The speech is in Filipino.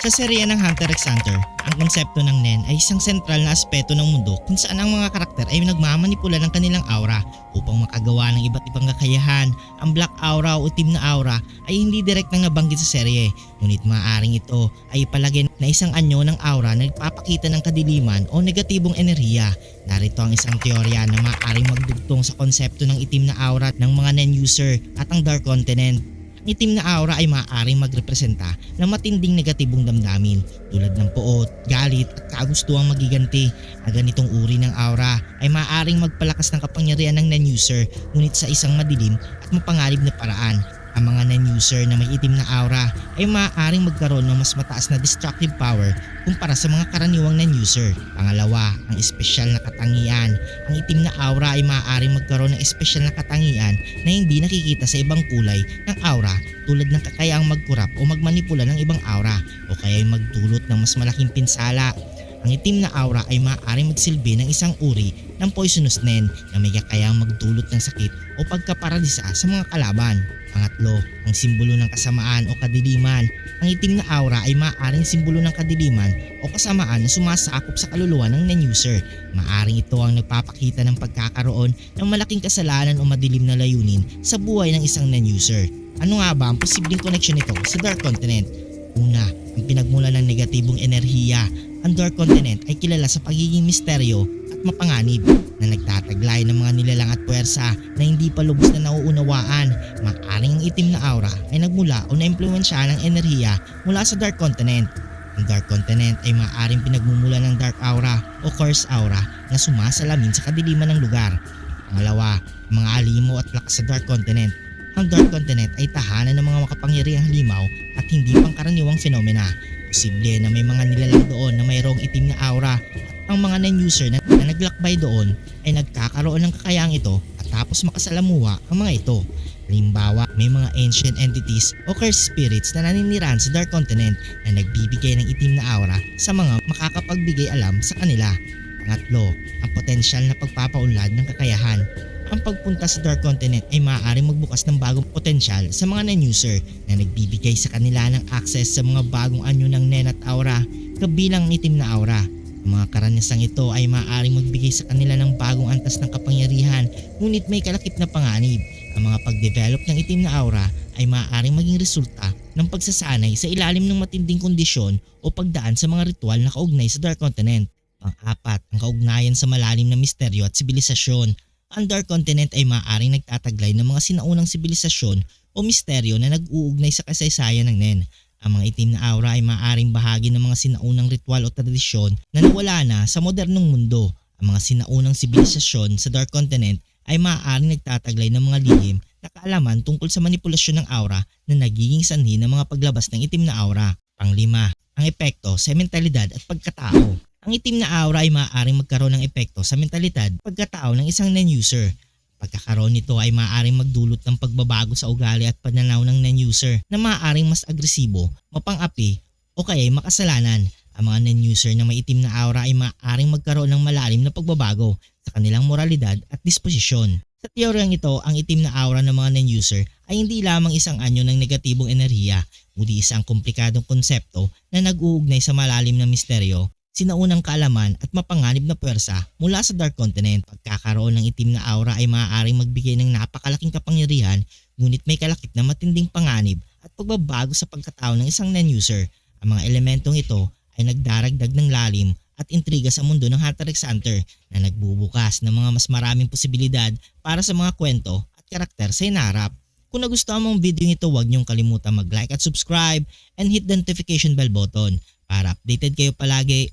Sa serye ng Hunter x Hunter, ang konsepto ng Nen ay isang sentral na aspeto ng mundo kung saan ang mga karakter ay nagmamanipula ng kanilang aura upang makagawa ng iba't ibang kakayahan. Ang black aura o itim na aura ay hindi direktang nabanggit sa serye, ngunit maaaring ito ay ipalagay na isang anyo ng aura na nagpapakita ng kadiliman o negatibong enerhiya. Narito ang isang teorya na maaaring magdugtong sa konsepto ng itim na aura ng mga Nen user at ang Dark Continent. Itim na aura ay maaaring magrepresenta ng matinding negatibong damdamin tulad ng poot, galit at kagustuhang magiganti. Ang ganitong uri ng aura ay maaaring magpalakas ng kapangyarihan ng non-user ngunit sa isang madilim at mapanganib na paraan. Ang mga non-user na may itim na aura ay maaaring magkaroon ng mas mataas na destructive power kumpara sa mga karaniwang non-user. Pangalawa, ang espesyal na katangian. Ang itim na aura ay maaaring magkaroon ng espesyal na katangian na hindi nakikita sa ibang kulay ng aura tulad ng kakayaang magkurap o magmanipula ng ibang aura o kaya'y magdulot ng mas malaking pinsala. Ang itim na aura ay maaaring magsilbi ng isang uri ng poisonous nen na may kakayang magdulot ng sakit o pagkaparalisa sa mga kalaban. Pangatlo, ang simbolo ng kasamaan o kadiliman. Ang itim na aura ay maaaring simbolo ng kadiliman o kasamaan na sumasakop sa kaluluwa ng non-user. Maaring ito ang nagpapakita ng pagkakaroon ng malaking kasalanan o madilim na layunin sa buhay ng isang non-user. Ano nga ba ang posibleng connection nito sa Dark Continent? Una, ang pinagmula ng negatibong enerhiya. Ang Dark Continent ay kilala sa pagiging misteryo at mapanganib na nagtataglay ng mga nilalang at puwersa na hindi pa lubos na nauunawaan. Maaring ang itim na aura ay nagmula o naimpluwensya ng enerhiya mula sa Dark Continent. Ang Dark Continent ay maaaring pinagmumula ng Dark Aura o Curse Aura na sumasalamin sa kadiliman ng lugar. Pangalawa, ang mga alimo at lakas sa Dark Continent. Ang Dark Continent ay tahanan ng mga makapangyarihang halimaw at hindi pangkaraniwang fenomena. Posible na may mga nilalang doon na mayroong itim na aura at ang mga non-user na, na naglakbay doon ay nagkakaroon ng kakayang ito at tapos makasalamuha ang mga ito. Halimbawa, may mga ancient entities o cursed spirits na naninirahan sa Dark Continent na nagbibigay ng itim na aura sa mga makakapagbigay alam sa kanila. Pangatlo, ang potensyal na pagpapaunlad ng kakayahan. Ang pagpunta sa Dark Continent ay maaaring magbukas ng bagong potensyal sa mga non-user na nagbibigay sa kanila ng access sa mga bagong anyo ng Nen at Aura kabilang ang itim na aura. Ang mga karanasang ito ay maaaring magbigay sa kanila ng bagong antas ng kapangyarihan ngunit may kalakip na panganib. Ang mga pag-develop ng itim na aura ay maaaring maging resulta ng pagsasanay sa ilalim ng matinding kondisyon o pagdaan sa mga ritual na kaugnay sa Dark Continent. Pang-apat, ang kaugnayan sa malalim na misteryo at sibilisasyon. Ang Dark Continent ay maaaring nagtataglay ng mga sinaunang sibilisasyon o misteryo na nag-uugnay sa kasaysayan ng Nen. Ang mga itim na aura ay maaaring bahagi ng mga sinaunang ritual o tradisyon na nawala na sa modernong mundo. Ang mga sinaunang sibilisasyon sa Dark Continent ay maaaring nagtataglay ng mga lihim na kaalaman tungkol sa manipulasyon ng aura na nagiging sanhi ng mga paglabas ng itim na aura. Panglima, ang epekto sa mentalidad at pagkatao. Ang itim na aura ay maaaring magkaroon ng epekto sa mentalidad at pagkatao ng isang non-user. Pagkakaroon nito ay maaaring magdulot ng pagbabago sa ugali at pananaw ng non-user na maaaring mas agresibo, mapang-api o kaya ay makasalanan. Ang mga non-user na may itim na aura ay maaaring magkaroon ng malalim na pagbabago sa kanilang moralidad at disposisyon. Sa teoryang ito, ang itim na aura ng mga non-user ay hindi lamang isang anyo ng negatibong enerhiya, kundi isang komplikadong konsepto na nag-uugnay sa malalim na misteryo sinaunang kaalaman at mapanganib na puwersa mula sa Dark Continent. Pagkakaroon ng itim na aura ay maaaring magbigay ng napakalaking kapangyarihan ngunit may kalakip na matinding panganib at pagbabago sa pagkatao ng isang non-user. Ang mga elementong ito ay nagdaragdag ng lalim at intriga sa mundo ng Hunter x Hunter na nagbubukas ng mga mas maraming posibilidad para sa mga kwento at karakter sa inarap. Kung nagustuhan mo ang video ito, huwag niyong kalimutan mag-like at subscribe and hit the notification bell button para updated kayo palagi